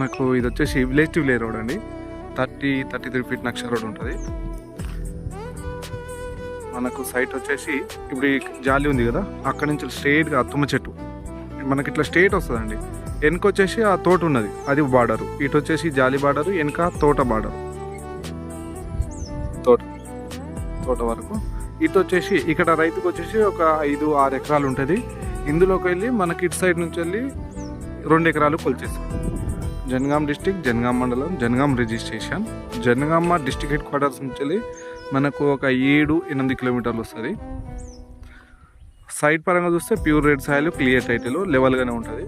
నాకు ఇది వచ్చేసి విలేజ్ టు విలేజ్ రోడ్ అండి. థర్టీ థర్టీ త్రీ ఫీట్ నక్ష రోడ్ ఉంటుంది. మనకు సైట్ వచ్చేసి ఇప్పుడు జాలి ఉంది కదా అక్కడ నుంచి స్ట్రేట్గా తుమ్మ చెట్టు. మనకి ఇట్లా స్ట్రేట్ వస్తుందండి. వెనక వచ్చేసి ఆ తోట ఉన్నది అది బార్డరు. ఇటు వచ్చేసి జాలి బార్డరు వెనక తోట బార్డరు. తోట తోట వరకు. ఇటు వచ్చేసి ఇక్కడ రైతుకు వచ్చేసి ఒక ఐదు ఆరు ఎకరాలు ఉంటుంది. ఇందులోకి వెళ్ళి మనకి ఇటు సైడ్ నుంచి వెళ్ళి రెండు ఎకరాలు కొలిచేస్తాం జనగాం డిస్టిక్ జనగాం మండలం Jangaon registration. Jangaon district headquarters నుంచి వెళ్ళి మనకు ఒక ఏడు ఎనిమిది కిలోమీటర్లు వస్తుంది. సైడ్ పరంగా చూస్తే pure red soil clear title లెవెల్గానే ఉంటుంది.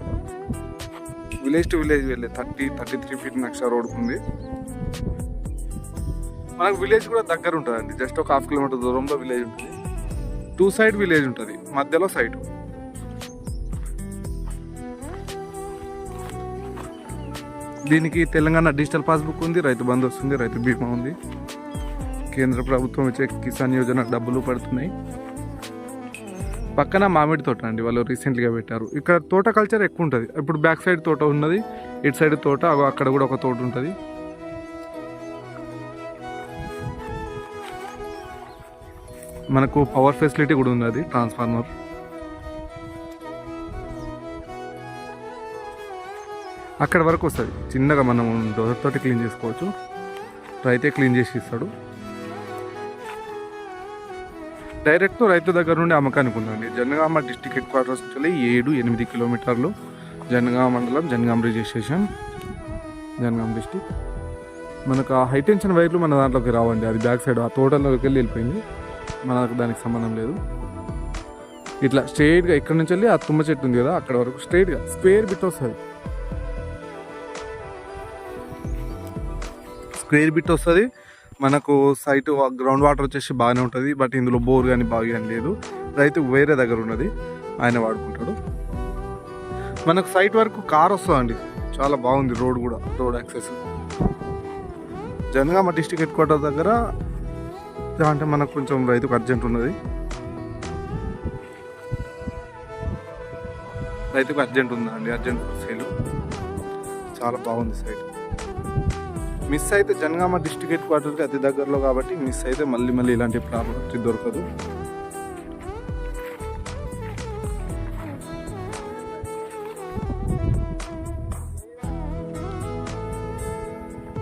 విలేజ్ టు విలేజ్ వెళ్ళే థర్టీ థర్టీ త్రీ ఫీట్ నక్ష రోడ్ ఉంది. మనకు విలేజ్ కూడా దగ్గర ఉంటుందండి. జస్ట్ ఒక హాఫ్ కిలోమీటర్ దూరంలో విలేజ్ ఉంటుంది. టూ సైడ్ విలేజ్ ఉంటుంది. మధ్యలో సైట్ దీనికి తెలంగాణ డిజిటల్ పాస్బుక్ ఉంది రైతు బంధు వస్తుంది రైతు బీమా ఉంది. కేంద్ర ప్రభుత్వం ఇచ్చే కిసాన్ యోజన డబ్బులు పడుతున్నాయి. పక్కన మామిడి తోట అండి వాళ్ళు రీసెంట్గా పెట్టారు. ఇక్కడ తోట కల్చర్ ఎక్కువ ఉంటుంది. ఇప్పుడు బ్యాక్ సైడ్ తోట ఉన్నది ఇటు సైడ్ తోట అక్కడ కూడా ఒక తోట ఉంటుంది. మనకు పవర్ ఫెసిలిటీ కూడా ఉన్నది ట్రాన్స్ఫార్మర్ అక్కడ వరకు వస్తుంది. చిన్నగా మనం డోర్ తోటి క్లీన్ చేసుకోవచ్చు. రైతే క్లీన్ చేసి ఇస్తాడు. డైరెక్ట్ రైతు దగ్గర నుండి అమ్మకానికి ఉందండి. జనగామ డిస్టిక్ హెడ్ క్వార్టర్స్ నుంచి ఏడు ఎనిమిది కిలోమీటర్లు జనగామ మండలం జనగామ రిజిస్ట్రేషన్ జనగామ డిస్టిక్. మనకు ఆ హై టెన్షన్ వైర్లు మన దాంట్లోకి రావండి. అది బ్యాక్ సైడ్ ఆ తోటలోకి వెళ్ళి వెళ్ళిపోయింది. మనకు దానికి సంబంధం లేదు. ఇట్లా స్ట్రైట్గా ఇక్కడ నుంచి వెళ్ళి ఆ తుమ్మ చెట్టు ఉంది కదా అక్కడ వరకు స్ట్రైట్గా స్క్వేర్ బిట్ వస్తుంది. స్క్వేర్ బిట్ వస్తుంది. మనకు సైట్ గ్రౌండ్ వాటర్ వచ్చేసి బాగానే ఉంటుంది. బట్ ఇందులో బోర్ కానీ బాగా కానీ లేదు. రైతు వేరే దగ్గర ఉన్నది. ఆయన వాడుకుంటాడు. మనకు సైట్ వరకు కార్ వస్తుందండి. చాలా బాగుంది రోడ్ కూడా road access. Jangaon district headquarter దగ్గర అంటే మనకు కొంచెం రైతుకు అర్జెంట్ ఉన్నది. రైతుకు అర్జెంట్ ఉందా అండి అర్జెంట్ సేల్. చాలా బాగుంది సైట్. మిస్ అయితే జనగామ డిస్టిక్ హెడ్ క్వార్టర్కి అతి దగ్గరలో కాబట్టి మిస్ అయితే మళ్ళీ మళ్ళీ ఇలాంటి ప్రాపర్టీ దొరకదు.